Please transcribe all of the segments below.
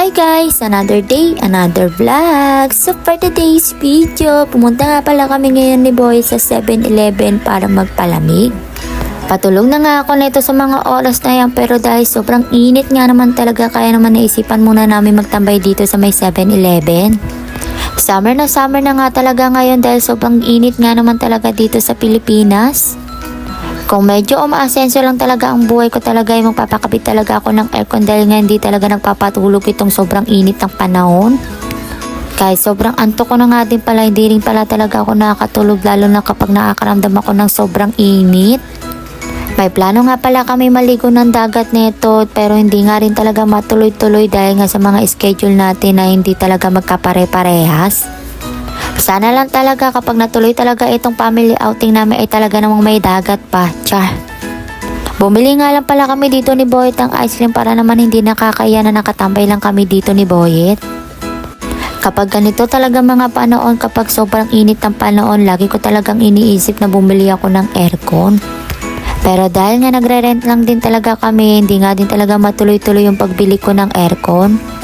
Hi guys! Another day, another vlog! So for today's video, pumunta nga pala kami ngayon ni Boy sa 7-Eleven para magpalamig. Patulog na nga ako nito sa mga oras na yan pero dahil sobrang init nga naman talaga kaya naman naisipan muna namin magtambay dito sa may 7-Eleven. Summer na summer na nga talaga ngayon dahil sobrang init nga naman talaga dito sa Pilipinas. Kung medyo umaasenso lang talaga ang buhay ko talaga ay magpapakabit talaga ako ng aircon dahil nga hindi talaga nagpapatulog itong sobrang init ng panahon. Kahit sobrang antok ko na nga din pala, hindi rin pala talaga ako nakakatulog lalo na kapag nakakaramdam ako ng sobrang init. May plano nga pala kami maligo ng dagat nito pero hindi nga rin talaga matuloy-tuloy dahil nga sa mga schedule natin na hindi talaga magkapare-parehas. Sana lang talaga kapag natuloy talaga itong family outing namin ay talaga namang may dagat pa. Char. Bumili nga lang pala kami dito ni Boyet ng ice cream para naman hindi nakakaya na nakatambay lang kami dito ni Boyet. Kapag ganito talaga mga panoon, kapag sobrang init ng panoon, lagi ko talagang iniisip na bumili ako ng aircon. Pero dahil nga nagre-rent lang din talaga kami, hindi nga din talaga matuloy-tuloy yung pagbili ko ng aircon.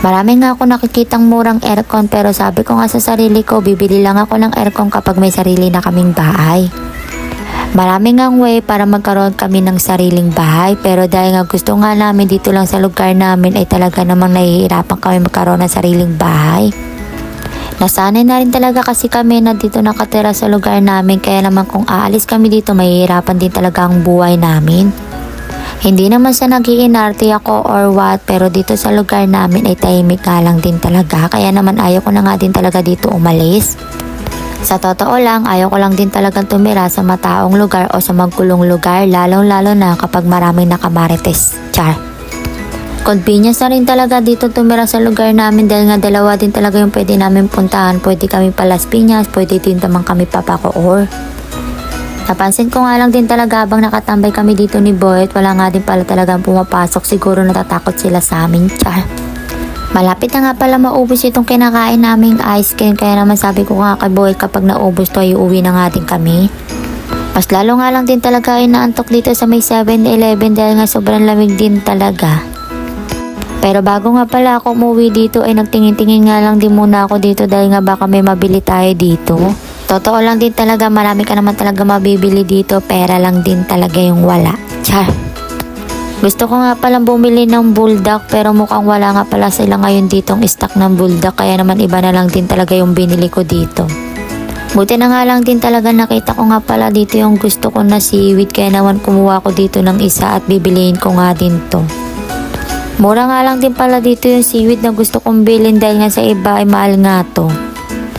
Marami nga ako nakikitang murang aircon pero sabi ko nga sa sarili ko, bibili lang ako ng aircon kapag may sarili na kaming bahay. Marami nga way para magkaroon kami ng sariling bahay pero dahil nga gusto nga namin dito lang sa lugar namin ay talaga namang nahihirapan kami magkaroon ng sariling bahay. Nasanay na rin talaga kasi kami na dito nakatira sa lugar namin kaya naman kung aalis kami dito mahihirapan din talaga ang buhay namin. Hindi naman sa nagiinarte ako or what pero dito sa lugar namin ay tahimik nga lang din talaga kaya naman ayaw ko na nga din talaga dito umalis. Sa totoo lang, ayaw ko lang din talagang tumira sa mataong lugar o sa magkulong lugar lalong lalo na kapag maraming nakamarites. Char. Convenience na rin talaga dito tumira sa lugar namin dahil nga dalawa din talaga yung pwede namin puntahan. Pwede kami pa Las Piñas, pwede din naman kami papakoor. Napansin ko nga lang din talaga habang nakatambay kami dito ni Boyet, wala nga din pala talagang pumapasok. Siguro natatakot sila sa amin. Char. Malapit na nga pala maubos itong kinakain naming ice cream kaya naman sabi ko nga kay Boyet kapag naubos to ay uuwi na nga din kami. Mas lalo nga lang din talaga ay naantok dito sa may 7-Eleven dahil nga sobrang lamig din talaga. Pero bago nga pala ako umuwi dito ay nagtingin-tingin nga lang din muna ako dito dahil nga baka may mabili tayo dito. Totoo lang din talaga marami ka naman talaga mabibili dito pera lang din talaga yung wala. Char. Gusto ko nga palang bumili ng bulldog pero mukhang wala nga pala sila ngayon ditong stock ng bulldog kaya naman iba na lang din talaga yung binili ko dito. Buti na nga lang din talaga nakita ko nga pala dito yung gusto ko na seaweed kaya naman kumuha ko dito ng isa at bibiliin ko nga din to. Mura nga lang din pala dito yung seaweed na gusto kong bilhin dahil nga sa iba ay mahal nga to.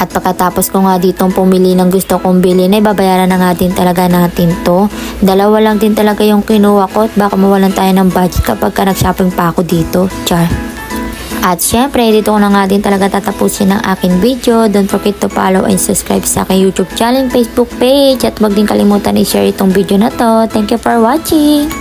At pagkatapos ko nga ditong pumili ng gusto kong bilhin ay babayaran na nga din talaga natin to. Dalawa lang din talaga yung kinuha ko at baka mawalan tayo ng budget kapag ka nag-shopping pa ako dito. Char. At syempre, dito ko na nga din talaga tatapusin ang aking video. Don't forget to follow and subscribe sa aking YouTube channel, Facebook page. At wag din kalimutan i-share itong video na to. Thank you for watching!